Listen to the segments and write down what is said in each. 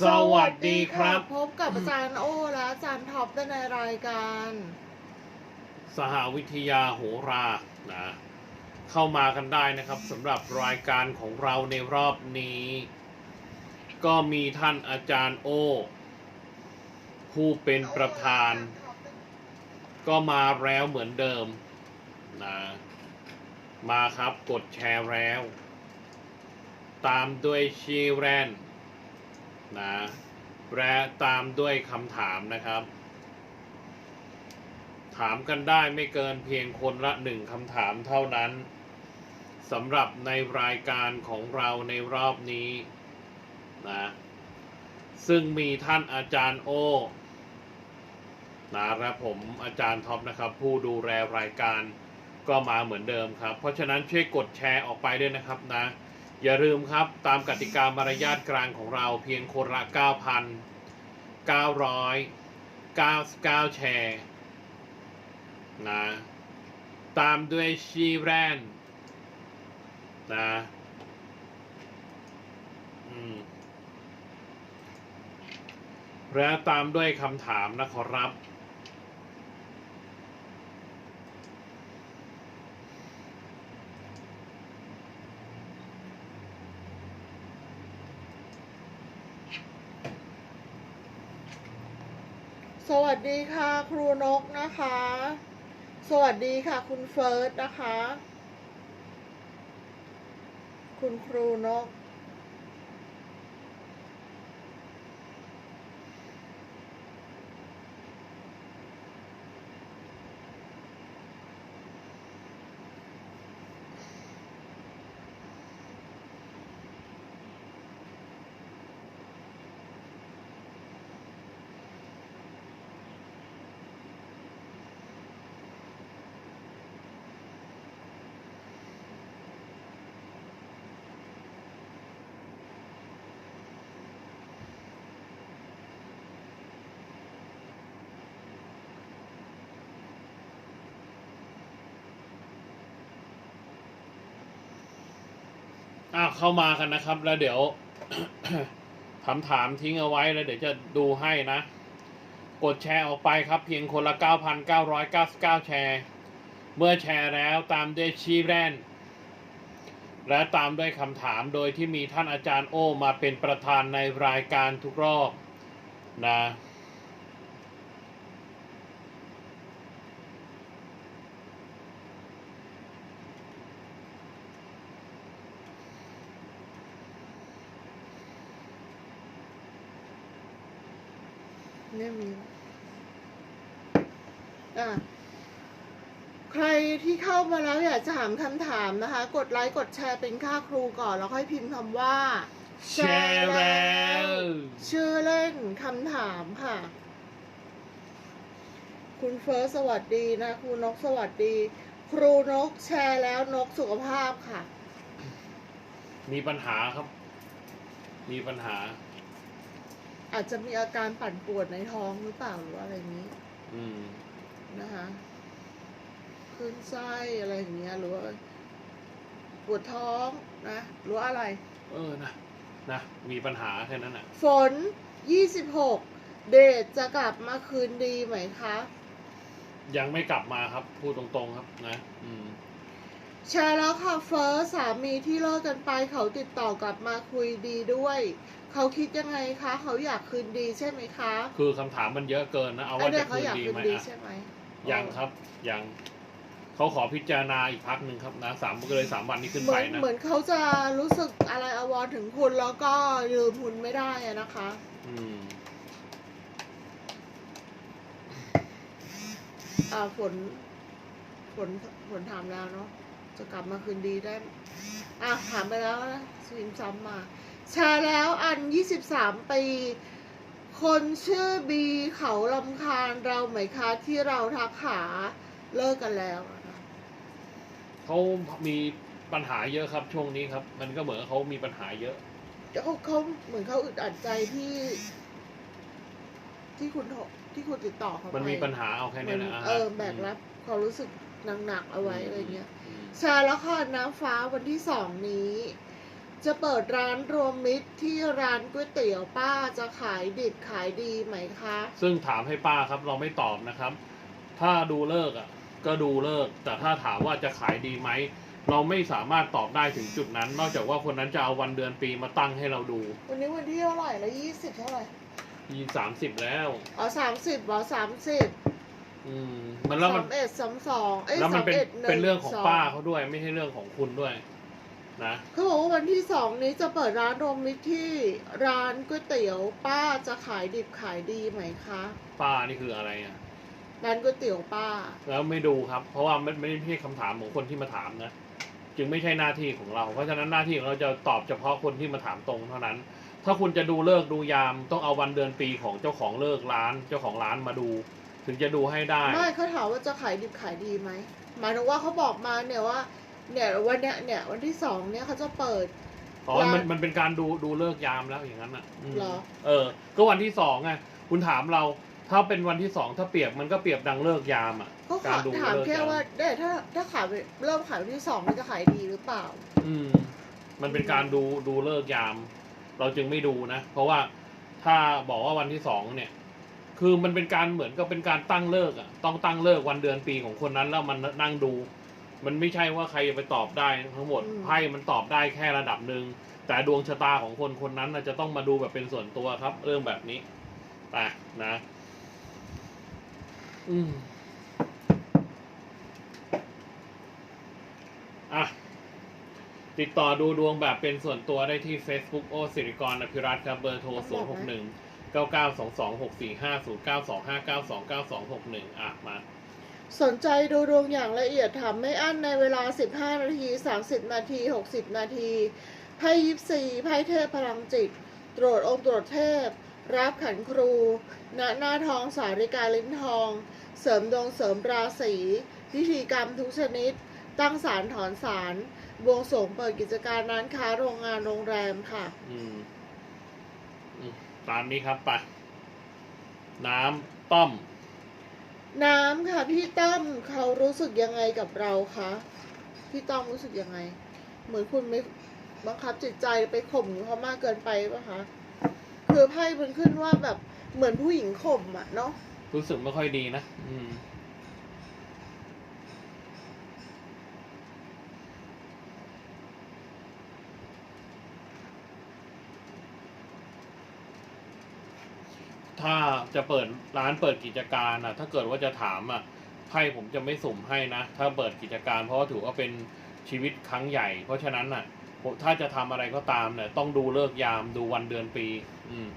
สวัสดีครับ พบกับอาจารย์โอและอาจารย์ท็อปได้ในรายการ สหวิทยาโหรานะเข้ามากันได้นะครับสำหรับรายการของเราในรอบนี้ ก็มีท่านอาจารย์โอ ผู้เป็นประธาน ก็มาแล้วเหมือนเดิมนะมาครับกดแชร์แล้ว ตามด้วยชีแรน นะและตามด้วยคำถามนะครับ ถามกันได้ไม่เกินเพียงคนละหนึ่งคำถามเท่านั้นสำหรับในรายการของเราในรอบนี้นะซึ่งมีท่านอาจารย์โอนะและผมอาจารย์ท็อปนะครับ ผู้ดูแลรายการก็มาเหมือนเดิมครับ เพราะฉะนั้นช่วยกดแชร์ออกไปด้วยนะครับนะ อย่าลืมครับตามกติกามารยาทกลางของเราเพียงคนละ 9,999 แชร์นะตามด้วยชีแรนนะอืมและตามด้วยคำถามนะขอรับ สวัสดีค่ะครูนกนะคะ สวัสดีค่ะ คุณเฟิร์สนะคะ คุณครูนก อะเข้ามากันนะครับ แล้วเดี๋ยว ถามถามทิ้งเอาไว้แล้วเดี๋ยวจะดูให้นะ กดแชร์ออกไปครับ เพียงคนละ 9,999 แชร์ เมื่อแชร์แล้วตามด้วยชีแรนและตามด้วยคำถามโดยที่มีท่านอาจารย์โอมาเป็นประธานในรายการทุกรอบนะ เนี่ยมีอะใครที่เข้ามาแล้วอยากจะถามคำถามนะคะ กดไลค์กดแชร์เป็นค่าครูก่อน แล้วค่อยพิมพ์คำว่า แชร์แล้วชื่อเล่นคำถามค่ะ คุณเฟิร์สสวัสดีนะครูนกสวัสดี ครูนกแชร์แล้วนกสุขภาพค่ะ มีปัญหาครับ มีปัญหา อาจจะมีอาการปั่นปวดในท้องหรือเปล่าหรือว่าอะไรอย่างนี้อืมนะคะคลื่นไส้อะไรอย่างเงี้ยหรือว่าปวดท้องนะหรือว่าอะไร เออนะนะมีปัญหาแค่นั้นอะ ฝน26เดทจะกลับมาคืนดีไหมคะ ยังไม่กลับมาครับ พูดตรงๆครับนะ อืมแชร์แล้วค่ะเฟิร์สสามีที่เลิกกันไปเขาติดต่อกลับมาคุยดีด้วย เขาคิดยังไงคะ เขาอยากคืนดีใช่ไหมคะคือคำถามมันเยอะเกินนะเอาอัว่านเนี้จะยเขาคืนอยากดีคืนไหมดีอะ ใช่ไหมยังครับยังเขาขอพิจารณาอีกพักหนึ่งครับนะสามก็เลยสามวันนี้ขึ้นเหมืไปอนนะเหมือนเขาจะรู้สึกอะไรอาวรณ์ถึงคุณแล้วก็ลืมคุณไม่ได้อะนะคะ อืมอ่าฝนฝนฝนถามแล้วเนาะจะกลับมาคืนดีได้ อะถามไปแล้วนะสวิมซ้ำมา แชร์แล้วอันยี่สิบสามปี คนชื่อบีเขาลำคาญเราไหมคะ ที่เราทักหาเลิกกันแล้วนะคะเขามีปัญหาเยอะครับช่วงนี้ครับ มันก็เหมือนกับเขามีปัญหาเยอะ เขาเขาเหมือนเขาอึดอัดใจที่ ที่คุณโทรที่คุณติดต่อเขาไปมันมีปัญหาเอาแค่เหมืนี้อนนะเออแบกรับความรู้สึกหนักๆเอาไว้อะไรเงี้ย มแชร์ละครน้ำฟ้าวันที่สองนี้ จะเปิดร้านรวมมิตรที่ร้านก๋วยเตี๋ยวป้าจะขายดิบขายดีไหมคะ ซึ่งถามให้ป้าครับเราไม่ตอบนะครับ ถ้าดูเลิกอะ ก็ดูเลิก แต่ถ้าถามว่าจะขายดีไหม เราไม่สามารถตอบได้ถึงจุดนั้น นอกจากว่าคนนั้นจะเอาวันเดือนปีมาตั้งให้เราดูวันนี้วันที่เท่าไหร่แล้วยี่สิบเท่าไหร่ยี่สามสิบแล้วอ๋อสามสิบอ๋อสามสิบอืมมันแล้วสามันมเอ็ดสามสองเอ้ยแล้วมัสานมเป็นเอ็ดหนึ่งเป็นเรื่องของสป้าเขาด้วย ไม่ใช่เรื่องของคุณด้วย นะเขาบอกว่าวันที่สองนี้จะเปิดร้านรวมมิตรที่ร้านก๋วยเตี๋ยว ป้าจะขายดิบขายดีไหมคะป้านี่คืออะไรอะร้านก๋วยเตี๋ยวป้า แล้วไม่ดูครับ เพราะว่าไม่ไม่ใช่คำถามของคนที่มาถามนะจึงไม่ใช่หน้าที่ของเรา เพราะฉะนั้นหน้าที่ของเราจะตอบเฉพาะคนที่มาถามตรงเท่านั้น ถ้าคุณจะดูเลิกษ์ดูยามต้องเอาวันเดือนปีของเจ้าของเลิกษ์ร้าน เจ้าของร้านมาดู ถึงจะดูให้ได้ไม่เขาถามว่าจะขายดิบขายดีไหมหมายถึงว่าเขาบอกมาเนี่ยว่า เนี่ยวันเนี้ยเนี่ยวันที่สองเนี่ยเขาจะเปิดอ๋อร้านมันมันเป็นการดูดูเลิกษ์ยามแล้วอย่างนั้นอะมเหรอ เออ ก็วันที่สองไงคุณถามเรา ถ้าเป็นวันที่สองถ้าเปรียบมันก็เปรียบดังเลิกษ์ยามอะ ก็กาขารดูถามเลิกษ์แค่ยามว่าได้ถ้าถ้าขายไปเริ่มขายวันที่สองมันจะขายดีหรือเปล่า อืม มันเป็นการดูดูเลิกษ์ยาม เราจึงไม่ดูนะ เพราะว่าถ้าบอกว่าวันที่สองเนี่ย คือมันเป็นการเหมือนกับเป็นการตั้งเลิกอะ ต้องตั้งเลิกวันเดือนปีของคนนั้นแล้วมันนั่งดู มันไม่ใช่ว่าใครจะไปตอบได้ทั้งหมดอืมไพ่มันตอบได้แค่ระดับหนึ่งแต่ดวงชะตาของคนคนนั้นน่ะจะต้องมาดูแบบเป็นส่วนตัวครับ เรื่องแบบนี้ไปนะ อืมอะติดต่อดูดวงแบบเป็นส่วนตัวได้ที่ Facebook โอสิริกรอภิรัตน์ครับเบอร์โทร 0 6 1 9 9 2 2 6 4 5 0 9 2 5 9 2 9 2 6 1 อะ มา สนใจดูดวงอย่างละเอียดถามไม่อั้นในเวลา 15 นาที 30 นาที 60 นาทีไพ่ยิปซีไพ่เทพพลังจิต ตรวจองค์ตรวจเทพ รับขันครู ณ หน้าทองสาริกาลิ้นทอง เสริมดวงเสริมราศีพิธีกรรมทุกชนิด ตั้งศาลถอนศาลบวงสรวงเปิดกิจการร้านค้าโรงงานโรงแรมค่ะ อืมอืมตามนี้ครับไปน้ำต้อม น้ำค่ะ พี่ตั้มเขารู้สึกยังไงกับเราคะพี่ต้อมรู้สึกยังไง เหมือนคุณไม่บังคับจิตใจไปข่มเขามากเกินไปปะคะคือไพ่มันขึ้นว่าแบบเหมือนผู้หญิงข่มอะเนาะรู้สึกไม่ค่อยดีนะ อืม ถ้าจะเปิดร้านเปิดกิจการอะ ถ้าเกิดว่าจะถามอะไพ่ผมจะไม่สุ่มให้นะ ถ้าเปิดกิจการเพราะว่าถือว่าเป็นชีวิตครั้งใหญ่ เพราะฉะนั้นอะผมถ้าจะทำอะไรก็ตามเนี่ยต้องดูเลิกษ์ยามดูวันเดือนปี อืม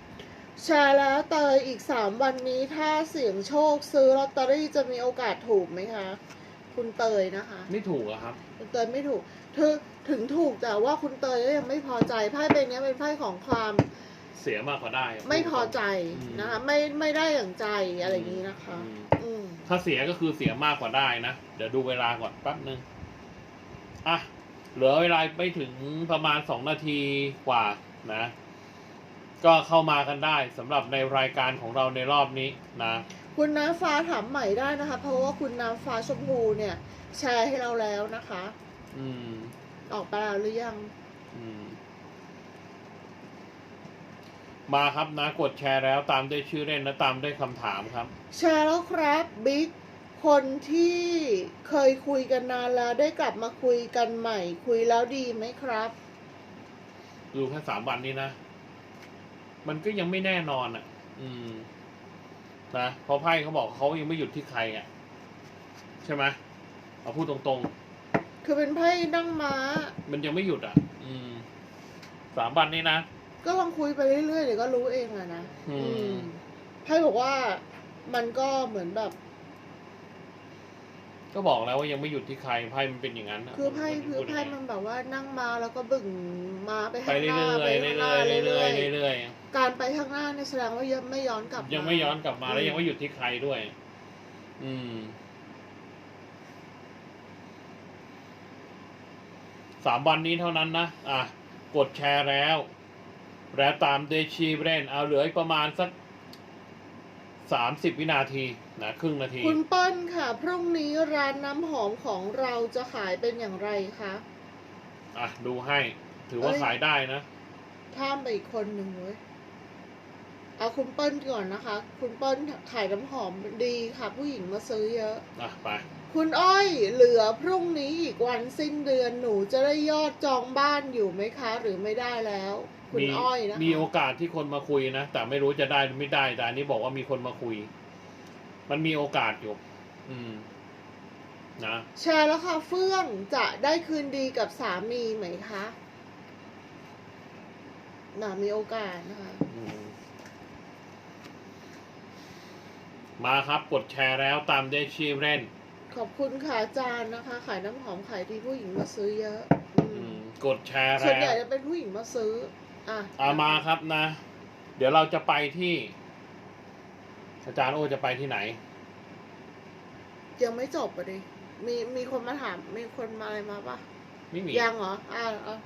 แชร์แล้วเตยอีกสามวันนี้ถ้าเสี่ยงโชคซื้อลอตเตอรี่จะมีโอกาสถูกไหมคะ คุณเตยนะคะ ไม่ถูกอะครับ คุณเตยไม่ถูกถึงถึงถูกแต่ว่าคุณเตยก็ยังไม่พอใจไพ่ใบนี้เป็นไพ่ของความ เสียมากกว่าได้ะไม่พอใจอืมนะคะไม่ไม่ได้อย่างใจอะไรอย่างนี้นะคะอืมอืมถ้าเสียก็คือเสียมากกว่าได้นะ เดี๋ยวดูเวลาก่อนแป๊บนึงอะเหลือเวลาไม่ถึงประมาณสองนาทีกว่านะ ก็เข้ามากันได้สำหรับในรายการของเราในรอบนี้นะคุณน้ำฟ้าถามใหม่ได้นะคะ เพราะว่าคุณน้ำฟ้าชมพูเนี่ย แชร์ให้เราแล้วนะคะ อืม ออกไปแล้วหรือยัง อืม มาครับนะกดแชร์แล้วตามด้วยชื่อเล่นและตามด้วยคำถามครับ แชร์แล้วครับบิ๊กคนที่เคยคุยกันนานแล้วได้กลับมาคุยกันใหม่ คุยแล้วดีไหมครับ ดูแค่สามวันนี้นะ มันก็ยังไม่แน่นอนอะ อืม นะเพราะไพ่เขาบอกเขายังไม่หยุดที่ใครอะ ใช่ไหมเอาพูดตรงคือเป็นไพ่นั่งม้าๆมันยังไม่หยุดอะ อืมสามวันนี้นะ ก็ลองคุยไปเรื่อยๆเดี๋ยวก็รู้เองอะนะอืมไพ่บอกว่ามันก็เหมือนแบบ ก็บอกแล้วว่ายังไม่หยุดที่ใครไพ่มันเป็นอย่างนั้นนะคือไพ่มันคือพูดไพ่ย่างมันแบบว่านั่งมาแล้วก็บึ่งมาไปไปข้างหเรื่น้าอยๆไปเรื่ข้างหน้าอยๆเรื่เรื่ออยยๆเรื่อยๆการไปข้างหน้าเนี่ยแสดงว่ายังไม่ย้อนกลับมาๆยังไม่ย้อนกลับมาแล้วอืมยังไม่หยุดที่ใครด้วย อืมสามวันนี้เท่านั้นนะอะกดแชร์แล้ว และตามด้วยชีเรนเอาเหลืออีกประมาณสักสามสิบวินาทีนะครึ่งนาที คุณเปิ้ลค่ะ พรุ่งนี้ร้านน้ำหอมของเราจะขายเป็นอย่างไรคะอะ ดูให้ถือว่าเอ้ยขายได้นะข้ามไปอีกคนหนึ่งเว้ยเอาคุณเปิ้ลก่อนนะคะ คุณเปิ้ลขายน้ำหอมดีค่ะ ผู้หญิงมาซื้อเยอะอะไปคุณอ้อยเหลือพรุ่งนี้อีกวันสิ้นเดือนหนูจะได้ยอดจองบ้านอยู่ไหมคะ หรือไม่ได้แล้ว คุณมีอ้อยนะคะมีโอกาสที่คนมาคุยนะแต่ไม่รู้จะได้หรือไม่ได้ แต่อันนี้บอกว่ามีคนมาคุย มันมีโอกาสอยู่ อืม นะแชร์แล้วค่ะ เฟื่องจะได้คืนดีกับสามีไหมคะน่ะมีโอกาสนะคะ อืมมาครับกดแชร์แล้วตามด้วยชื่อเล่น ขอบคุณค่ะอาจารย์นะคะ ขายน้ำหอมขายดีผู้หญิงมาซื้อเยอะ อือืมมกดแชร์ส่วนแล้ใหญ่วจะเป็นผู้หญิงมาซื้อ อะอามาครับนะ เดี๋ยวเราจะไปที่ อาจารย์โอจะไปที่ไหน ยังไม่จบอะดิ มีมีคนมาถาม มีคนมาอะไรมาปะไม่มี ยังเหรอ อ่าอะ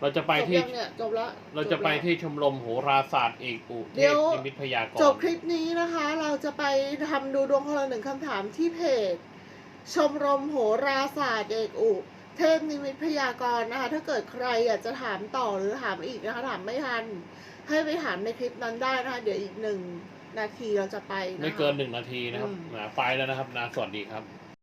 เราจะไปจบที่ ยังเนี่ยจบแล้วเราจะไปจบแล้ว ที่ชมรมโหราศาสตร์เอกอุเทเดี๋พยวนิมิตพยากรจบคลิปนี้นะคะ เราจะไปทำดูดวงคนละหนึ่งคำถามที่เพจ ชมรมโหราศาสตร์เอกอุ เทพนิมิตพยากรณ์นะคะ ถ้าเกิดใครอยากจะถามต่อหรือถามอีกนะคะ ถามไม่ทัน ให้ไปถามในคลิปนั้นได้นะคะ เดี๋ยวอีกหนึ่งนาทีเราจะไปนะคะ ไม่เกินหนึ่งนาทีนะครับอืม นะไปแล้วนะครับนะสวัสดีครับ